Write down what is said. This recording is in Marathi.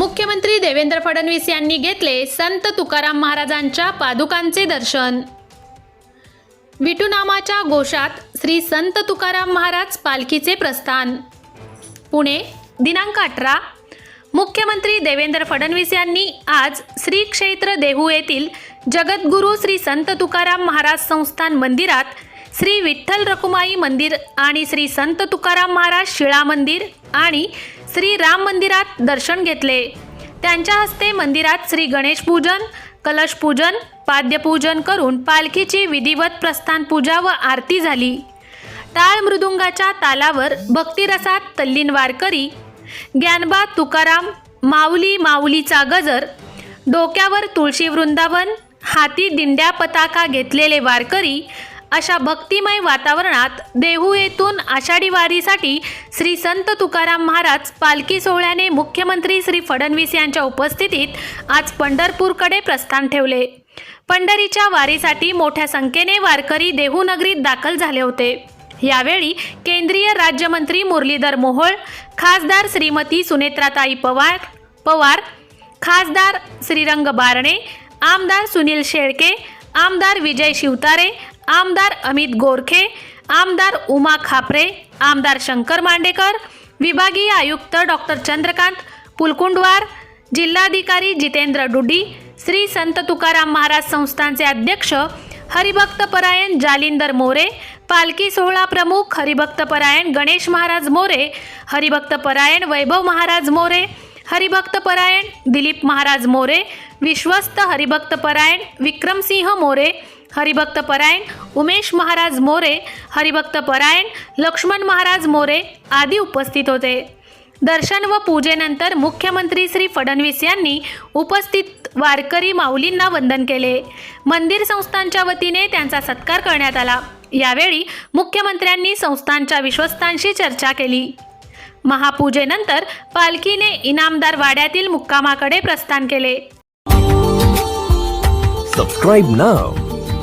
मुख्यमंत्री देवेंद्र फडणवीस यांनी घेतले संत तुकाराम महाराजांच्या पादुकांचे दर्शन. विटुनामाच्या घोषात श्री संत तुकाराम महाराज पालखीचे प्रस्थान. पुणे दिनांक अठरा. मुख्यमंत्री देवेंद्र फडणवीस यांनी आज श्री क्षेत्र देहू येथील जगद्गुरू श्री संत तुकाराम महाराज संस्थान मंदिरात श्री विठ्ठल रखुमाई मंदिर आणि श्री संत तुकाराम महाराज शिळा मंदिर आणि श्री राम मंदिरात दर्शन घेतले. त्यांच्या हस्ते मंदिरात श्री गणेश पूजन कलश पूजन पाद्यपूजन करून पालखीची विधिवत प्रस्थान पूजा व आरती झाली. टाळ मृदुंगाच्या तालावर भक्तिरसात तल्लीन वारकरी ज्ञानबा तुकाराम माऊली माऊलीचा गजर डोक्यावर तुळशी वृंदावन हाती दिंड्या पताका घेतलेले वारकरी अशा भक्तिमय वातावरणात देहू येथून आषाढी वारीसाठी श्री संत तुकाराम महाराज पालखी सोहळ्याने मुख्यमंत्री श्री फडणवीस यांच्या उपस्थितीत आज पंढरपूरकडे प्रस्थान ठेवले. पंढरीच्या वारीसाठी मोठ्या संख्येने वारकरी देहू नगरीत दाखल झाले होते. यावेळी केंद्रीय राज्यमंत्री मुरलीधर मोहोळ खासदार श्रीमती सुनेत्राताई पवार पवार खासदार श्रीरंग बारणे आमदार सुनील शेळके आमदार विजय शिवतारे आमदार अमित गोरखे आमदार उमा खापरे आमदार शंकर मांडेकर विभागीय आयुक्त डॉक्टर चंद्रकांत पुलकुंडवार जिल्हाधिकारी जितेंद्र डुडी श्री संत तुकाराम महाराज संस्थांचे अध्यक्ष हरिभक्तपरायण जालिंदर मोरे पालखी सोहळा प्रमुख हरिभक्तपरायण गणेश महाराज मोरे हरिभक्तपरायण वैभव महाराज मोरे हरिभक्तपरायण दिलीप महाराज मोरे विश्वस्त हरिभक्तपरायण विक्रमसिंह मोरे हरिभक्तपरायण उमेश महाराज मोरे हरिभक्तपरायण लक्ष्मण महाराज मोरे आदी उपस्थित होते. दर्शन व पूजेनंतर मुख्यमंत्री श्री फडणवीस यांनी उपस्थित वारकरी माऊलींना वंदन केले. मंदिर संस्थांच्या वतीने त्यांचा सत्कार करण्यात आला. यावेळी मुख्यमंत्र्यांनी संस्थांच्या विश्वस्तांशी चर्चा केली. महापूजेनंतर पालखीने इनामदार वाड्यातील मुक्कामाकडे प्रस्थान केले. Subscribe now